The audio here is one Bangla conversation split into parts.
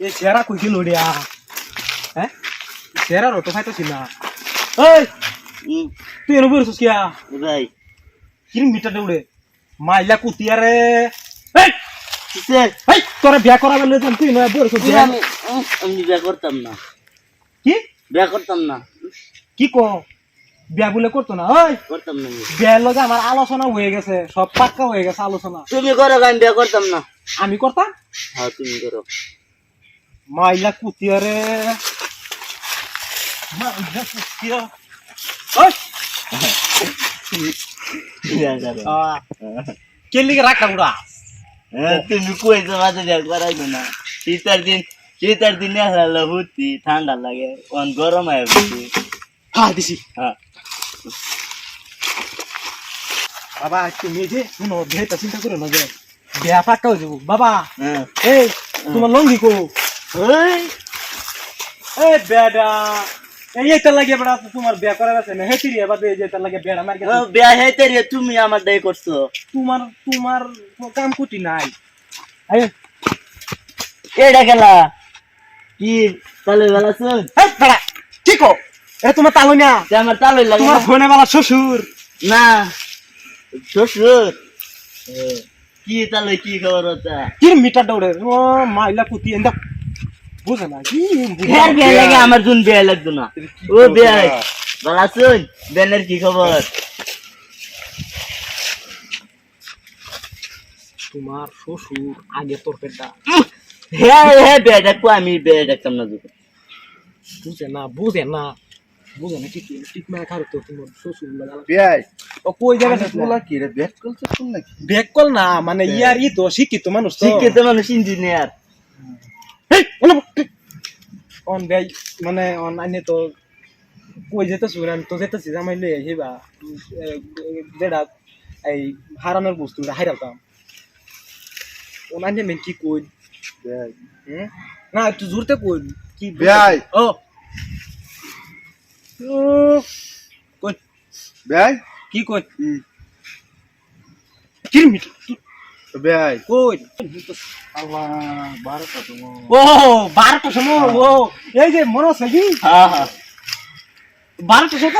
এ সেরা কই গেল রে হ্যাঁ সেরা রতো খাইতেছি না এই! তুই এনে বসছিস কিয়া? ভাই কিরম মিটার দৌড়ে মাইলা কুতিয়া রে এই তোরা বিয়া করাবে লই যাম তুই না বসছিস আমি আমি বিয়া করতাম না। কি? বিয়া করতাম না। কি কো? বিয়া বলে করতো না? ওই করতাম না। বিয়ার লগে আমার আলোচনা হয়ে গেছে। সব পাক্কা হয়ে গেছে আলোচনা। তুমি করো আমি বিয়া করতাম না? আমি করতাম হ্যাঁ তুমি করো মাইলা কুতিয়া রে। মাইলা কুতিয়া। ওই! বিয়া করো আহ, কে লিগে রাখা উড়া তুমি কইছো মাঝে বিয়া করাইছো না? শীতের দিন শীতের দিন হলো হুতি ঠান্ডা লাগে অন গরম হয় বুঝি হ্যাঁ দিছি। হ্যাঁ বাবা তুমি যে শুনো বিয়েটা চিন্তা করো না যে বিয়া পাক্কা হয়ে যাব। বাবা হ্যাঁ। এই তোমার লঙ্গি কো এই বেডা এই এটা লাগে বেড়া তোমার বিয়া করার আছে না? হেতিরি এবার এই যে এটা লাগে বেড়া মার ও, বিয়া হইতে রে তুমি আমার করছ। তোমার তোমার কাম কুটি নাই। এটা কি তালে বেলা শুন এই বেড়া কি এটা তোমার তালু না। আমার তালে লাগে তোমার না? ফোনে বালা শ্বশুর। না শ্বশুর। কি তাহলে কি খবর হচ্ছে কি মিটার দৌড়ে? ও মাইলা কুতি এন্দা বুঝে না কি ফের বিয়া লাগে? আমার জুন বিয়া লাগতো না। ও বিয়া বালা শুন বেনের কি খবর? তোমার শ্বশুর আগে তোর হ্যাঁ হ্যাঁ বিয়া ডাকবো আমি বিয়া ডাকতাম না তোকে। বুঝে না বুঝে না। বুঝে না ঠিক ঠিক মানে খারো তো তোমার শ্বশুর লাগালা ও কই যাবে না তোলা কি রে ব্যাট করছে শুন নাকি? ব্যাক কল না মানে ইয়ার ই তো শিক্ষিত মানুষ তো। শিক্ষিত মানুষ ইঞ্জিনিয়ার। অন ভাই মানে অন আইনে তো কই যেতে শুনেন তো যেতেছি জামাই লই আইবা যেটা এই হারানোর বস্তুটা হারাতাম অন আইনে মেন কি কই? না একটু জোরতে কই কি বিয়াই। ও। কই? বিয়াই? কি কই? হুম। কই? আল্লাহ ও সময় ও এই যে মনে কি? হ্যাঁ হ্যাঁ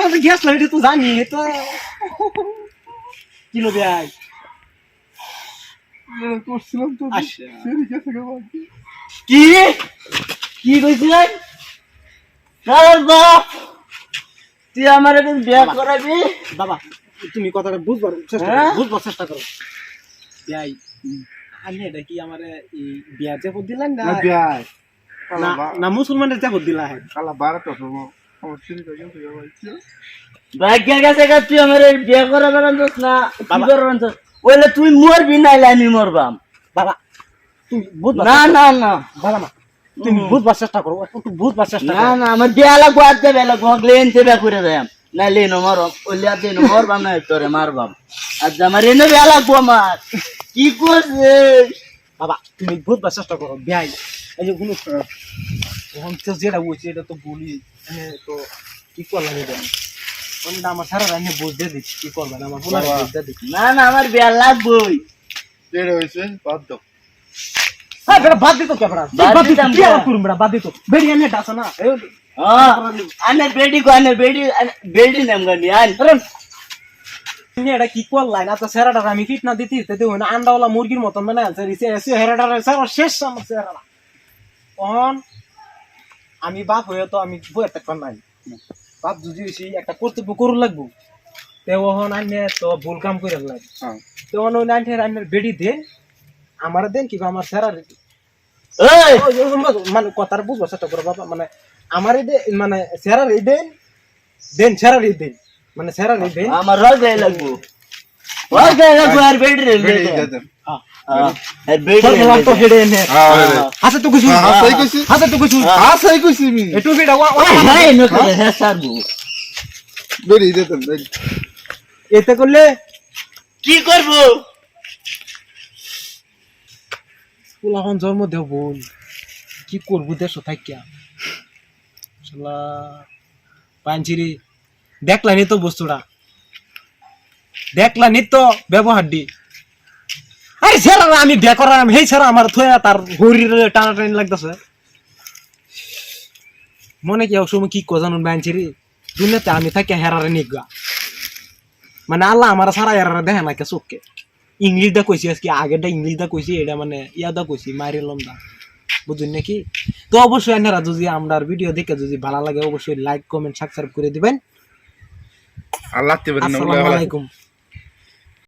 তো গ্যাস লাইট তো জানি তো। কিলো করছিলাম তো আচ্ছা। সেরি গেছে গো বাবা। কি? কি কইছিলেন কার বাপ! তুই আমার এখন বিয়া করাবি? বাবা তুমি কথাটা বুঝবার চেষ্টা করো হ্যাঁ? বুঝবার চেষ্টা করো। বিয়াই। আমি এটা কি আমার বিয়ার জাপত দিলেন না? না বিয়াই। না না মুসলমানের জাপত দিলা হ্যাঁ কালা বারোটা সময় আমার গেছে গো বাবা। ভাগ্যের কাছে কাছে তুই আমার এই করা বেড়ান্তস না? কি বাবা। বেড়ান্তস ওইলে তুই মরবি নাইলে আমি মরবাম। বাবা না না না। বাবা না তুমি বুঝবার চেষ্টা করো একটু বুঝবার চেষ্টা না না আমার বিয়া লাগবো আজ যাবে লাগবো লেন চেবে করে দেয়াম না লেন মরম। ওইলে আজ দিন মরবাম না তোরে মারবাম। আজ আমার এনে বিয়া লাগবো আমার। কি করছে বাবা তুমি বুঝবার চেষ্টা করো বিয়াই। এই যে কোনো এখন তো যেটা বলছি এটা তো বলি। এনে তো কি করলাম এটা? অনেকটা আমার সারা রান্না বুঝতে দিচ্ছি। কি করবেন আমার বুঝতে দিচ্ছি। না না আমার বিয়া লাগবোই। হয়েছে বাদ দাও। বেটা বাদ দিত কে বেটা বাদ বাদ দিত দিতাম কি কে? আবার করুন বেটা বাদ দিত বেরিয়ে এনে ডাসো না এই হ্যাঁ আনে বেডি কো আনে বেডি বেডি নাম গানি আন আরে তুমি এটা কি করলাই না তো সেরাটা আমি ফিট না দিতে দিতে দেবো না আন্ডাওয়ালা মুরগির মতন মানে আছে রিসে এসে হেরাটা সেরা শেষ আমার সেরাটা অন আমি বাপ হয়ে তো আমি বইয়ে থাকতাম নাই বাপ যদি হইছি একটা কর্তব্য করুন লাগবো তে ওহন আইনে তো ভুল কাম করে লাগে হ্যাঁ তো অন ওই নাইন আইনের বেডি দেন আমার দেন কিংবা আমার সেরা এই! মানে কথাটা বুঝব চেষ্টা করো বাবা মানে আমার এই দে- মানে সেরার এই দেন দেন সেরার এই দেন মানে সেরার এই দেন। আমার রগ গায়ে লাগবো। রগ গায়ে লাগবো আর বেডি রে হ্যাঁ। তো হ্যাঁ হাসে তো কিছু হ্যাঁ হাসে কিছু বেটা হ্যাঁ এতে করলে কি করব? পোলাখন জন্ম দেব বোন কি করব দেশ থাকিয়া শালা পাঞ্চিরি দেখলানি তো বস্তুটা? দেখলানি তো ব্যবহার দি আরে সেরা আমি বিয়া করার হেই সেরা, আমার থয়া তার হরির টানা টানি লাগতেছে। মনে কি সময় কি কজানুন বানছি রে দুনিয়াতে আমি থাকি হেরারে নিগা। মানে আল্লাহ আমার সারা হেরারে দেখে না কে চোখকে। ইংলিশ দা কইছি আজকে আগেরটা ইংলিশ দা কইছি এটা মানে ইয়া দা কইছি মারিলাম দা। বুঝুন নাকি তো অবশ্যই আপনারা যদি আমরা ভিডিও দেখে যদি ভালো লাগে অবশ্যই লাইক কমেন্ট সাবস্ক্রাইব করে দিবেন। আল্লাহ তে আসসালামু আলাইকুম।